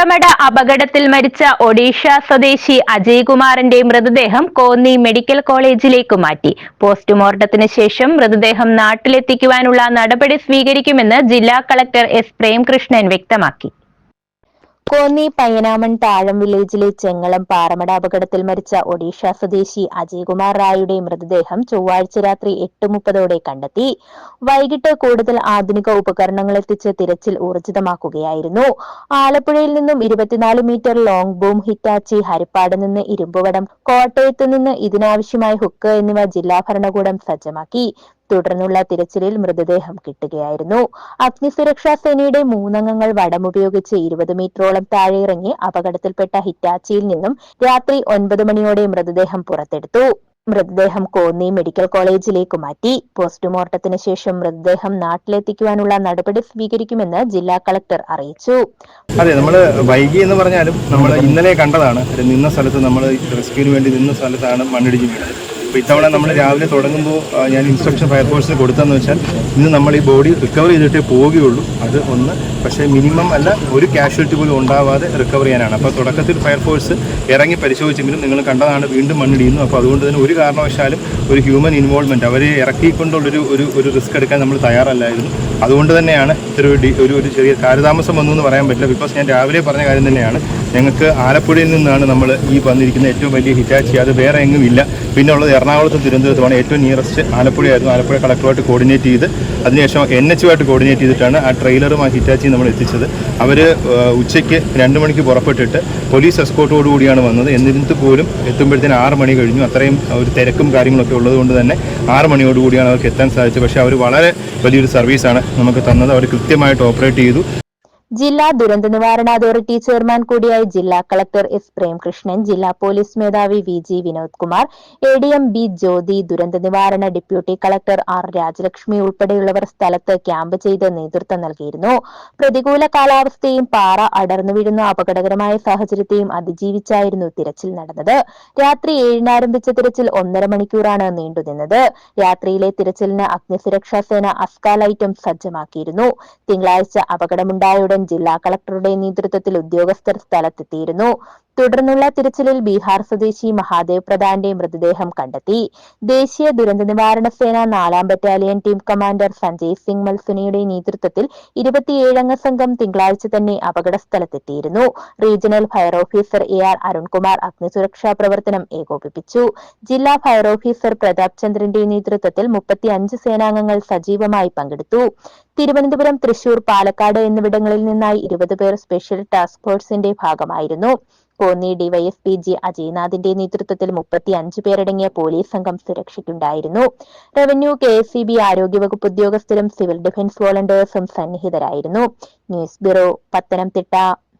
പാറമട അപകടത്തിൽ മരിച്ച ഒഡീഷ സ്വദേശി അജയ്കുമാറിന്റെ മൃതദേഹം കോന്നി മെഡിക്കൽ കോളേജിലേക്ക് മാറ്റി. പോസ്റ്റ്മോർട്ടത്തിന് ശേഷം മൃതദേഹം നാട്ടിലെത്തിക്കുവാനുള്ള നടപടി സ്വീകരിക്കുമെന്ന് ജില്ലാ കളക്ടർ എസ് പ്രേംകൃഷ്ണൻ വ്യക്തമാക്കി. കോന്നി പയ്യനാമൺ താഴം വില്ലേജിലെ ചെങ്ങളം പാറമട അപകടത്തിൽ മരിച്ച ഒഡീഷ സ്വദേശി അജയ്കുമാർ റായുടെ മൃതദേഹം ചൊവ്വാഴ്ച രാത്രി എട്ട് മുപ്പതോടെ കണ്ടെത്തി. വൈകിട്ട് കൂടുതൽ ആധുനിക ഉപകരണങ്ങൾ എത്തിച്ച് തിരച്ചിൽ ഊർജിതമാക്കുകയായിരുന്നു. ആലപ്പുഴയിൽ നിന്നും ഇരുപത്തിനാല് metre long boom Hitachi Haripad നിന്ന് ഇരുമ്പുവടം കോട്ടയത്ത് നിന്ന് ഇതിനാവശ്യമായ ഹുക്ക് എന്നിവ ജില്ലാ ഭരണകൂടം സജ്ജമാക്കി. തുടർന്നുള്ള തിരച്ചിലിൽ മൃതദേഹം കിട്ടുകയായിരുന്നു. അഗ്നിസുരക്ഷാ സേനയുടെ മൂന്നംഗങ്ങൾ വടമുപയോഗിച്ച് ഇരുപത് മീറ്ററോളം താഴെ ഇറങ്ങി അപകടത്തിൽപ്പെട്ട ഹിറ്റാച്ചിയിൽ നിന്നും രാത്രി ഒൻപത് മണിയോടെ മൃതദേഹം പുറത്തെടുത്തു. മൃതദേഹം കോന്നി മെഡിക്കൽ കോളേജിലേക്ക് മാറ്റി. പോസ്റ്റ്മോർട്ടത്തിന് ശേഷം മൃതദേഹം നാട്ടിലെത്തിക്കുവാനുള്ള നടപടി സ്വീകരിക്കുമെന്ന് ജില്ലാ കളക്ടർ അറിയിച്ചു. അതെ നമ്മൾ വൈകി എന്ന് പറഞ്ഞാലും നമ്മൾ ഇന്നലെ കണ്ടതാണ്. നിന്ന സ്ഥലത്ത് നമ്മൾ റെസ്ക്യൂവിന് വേണ്ടി നിന്ന സ്ഥലത്താണ് മണ്ണിടിഞ്ഞു വീണത്. അപ്പോൾ ഇത്തവണ നമ്മൾ രാവിലെ തുടങ്ങുമ്പോൾ ഞാൻ ഇൻസ്ട്രക്ഷൻ ഫയർഫോഴ്സിന് കൊടുത്തതെന്ന് വെച്ചാൽ ഇന്ന് നമ്മൾ ഈ ബോഡി റിക്കവർ ചെയ്തിട്ടേ പോവുകയുള്ളൂ. അത് ഒന്ന് പക്ഷേ മിനിമം അല്ല ഒരു കാഷ്വാലിറ്റി പോലും ഉണ്ടാവാതെ റിക്കവർ ചെയ്യാനാണ്. അപ്പോൾ തുടക്കത്തിൽ ഫയർഫോഴ്സ് ഇറങ്ങി പരിശോധിച്ചെങ്കിലും നിങ്ങൾ കണ്ടതാണ് വീണ്ടും മണ്ണിടിയുന്നു അപ്പോൾ അതുകൊണ്ട് തന്നെ ഒരു കാരണവശാലും ഒരു ഹ്യൂമൻ ഇൻവോൾവ്മെന്റ് അവരെ ഇറക്കിക്കൊണ്ടുള്ളൊരു ഒരു ഒരു റിസ്ക് എടുക്കാൻ നമ്മൾ തയ്യാറല്ലായിരുന്നു. അതുകൊണ്ട് തന്നെയാണ് ഇത്ര ഒരു ഒരു ഒരു ചെറിയ കാലതാമസം വന്നു എന്ന് പറയാൻ പറ്റില്ല. ബിക്കോസ് ഞാൻ രാവിലെ പറഞ്ഞ കാര്യം തന്നെയാണ്. ഞങ്ങൾക്ക് ആലപ്പുഴയിൽ നിന്നാണ് നമ്മൾ ഈ വന്നിരിക്കുന്ന ഏറ്റവും വലിയ ഹിറ്റാച്ചി. അത് വേറെ എങ്ങും ഇല്ല. പിന്നെ ഉള്ളത് എറണാകുളത്തും തിരുവനന്തപുരത്തുമാണ് ഏറ്റവും നിയറസ്റ്റ് ആലപ്പുഴയായിരുന്നു. ആലപ്പുഴ കളക്ടറുമായിട്ട് കോർഡിനേറ്റ് ചെയ്ത് അതിനുശേഷം എൻ എച്ചുമായിട്ട് കോർഡിനേറ്റ് ചെയ്തിട്ടാണ് ആ ട്രെയിലറും ആ ഹിറ്റാച്ചിയും നമ്മൾ എത്തിച്ചത്. അവർ ഉച്ചയ്ക്ക് രണ്ട് മണിക്ക് പുറപ്പെട്ടിട്ട് പോലീസ് എസ്കോട്ടോടു കൂടിയാണ് വന്നത്. എന്നിരുന്നിട്ട് പോലും എത്തുമ്പോഴത്തേന് ആറ് മണി കഴിഞ്ഞു. അത്രയും ഒരു തിരക്കും കാര്യങ്ങളൊക്കെ ഉള്ളതുകൊണ്ട് തന്നെ ആറ് മണിയോടുകൂടിയാണ് അവർക്ക് എത്താൻ സാധിച്ചത്. പക്ഷേ അവർ വളരെ വലിയൊരു സർവീസാണ് നമുക്ക് തന്നത്. അവർ കൃത്യമായിട്ട് ഓപ്പറേറ്റ് ചെയ്തു. ജില്ലാ ദുരന്ത നിവാരണ അതോറിറ്റി ചെയർമാൻ കൂടിയായ ജില്ലാ കളക്ടർ എസ് പ്രേംകൃഷ്ണൻ ജില്ലാ പോലീസ് മേധാവി V G Vinod Kumar A D M B Jyothi ദുരന്ത നിവാരണ ഡെപ്യൂട്ടി കളക്ടർ ആർ രാജലക്ഷ്മി ഉൾപ്പെടെയുള്ളവർ സ്ഥലത്ത് ക്യാമ്പ് ചെയ്ത് നേതൃത്വം നൽകിയിരുന്നു. പ്രതികൂല കാലാവസ്ഥയും പാറ അടർന്നു വീഴുന്ന അപകടകരമായ സാഹചര്യത്തെയും അതിജീവിച്ചായിരുന്നു തിരച്ചിൽ നടന്നത്. രാത്രി ഏഴിന് ആരംഭിച്ച തിരച്ചിൽ ഒന്നര മണിക്കൂറാണ് നീണ്ടുനിന്നത് രാത്രിയിലെ തിരച്ചിലിന് അഗ്നിസുരക്ഷാ സേന അസ്ക ലൈറ്റും സജ്ജമാക്കിയിരുന്നു. തിങ്കളാഴ്ച അപകടമുണ്ടായ ജില്ലാ കളക്ടറുടെ നേതൃത്വത്തിൽ ഉദ്യോഗസ്ഥർ സ്ഥലത്തെത്തിയിരുന്നു. തുടർന്നുള്ള തിരച്ചിലിൽ ബീഹാർ സ്വദേശി മഹാദേവ് പ്രധാന്റെ മൃതദേഹം കണ്ടെത്തി. ദേശീയ ദുരന്ത നിവാരണ സേന നാലാം battalion team commander Sanjay Singh മൽസുനിയുടെ നേതൃത്വത്തിൽ ഇരുപത്തിയേഴംഗ സംഘം തിങ്കളാഴ്ച തന്നെ അപകട സ്ഥലത്തെത്തിയിരുന്നു regional fire officer A R Arunkumar അഗ്നിസുരക്ഷാ പ്രവർത്തനം ഏകോപിപ്പിച്ചു. ജില്ലാ ഫയർ ഓഫീസർ പ്രതാപ് ചന്ദ്രന്റെ നേതൃത്വത്തിൽ മുപ്പത്തിയഞ്ച് സേനാംഗങ്ങൾ സജീവമായി പങ്കെടുത്തു. തിരുവനന്തപുരം തൃശൂർ പാലക്കാട് എന്നിവിടങ്ങളിൽ നിന്നായി ഇരുപത് പേർ സ്പെഷ്യൽ ടാസ്ക് ഫോഴ്സിന്റെ ഭാഗമായിരുന്നു. കോന്നി ഡിവൈഎസ്പി ജി അജയ്നാഥിന്റെ നേതൃത്വത്തിൽ മുപ്പത്തി അഞ്ച് പേരടങ്ങിയ പോലീസ് സംഘം സുരക്ഷയ്ക്കുണ്ടായിരുന്നു revenue K S C B ആരോഗ്യവകുപ്പ് ഉദ്യോഗസ്ഥരും സിവിൽ ഡിഫൻസ് വോളണ്ടിയേഴ്സും സന്നിഹിതരായിരുന്നു. News bureau Pathanamthitta.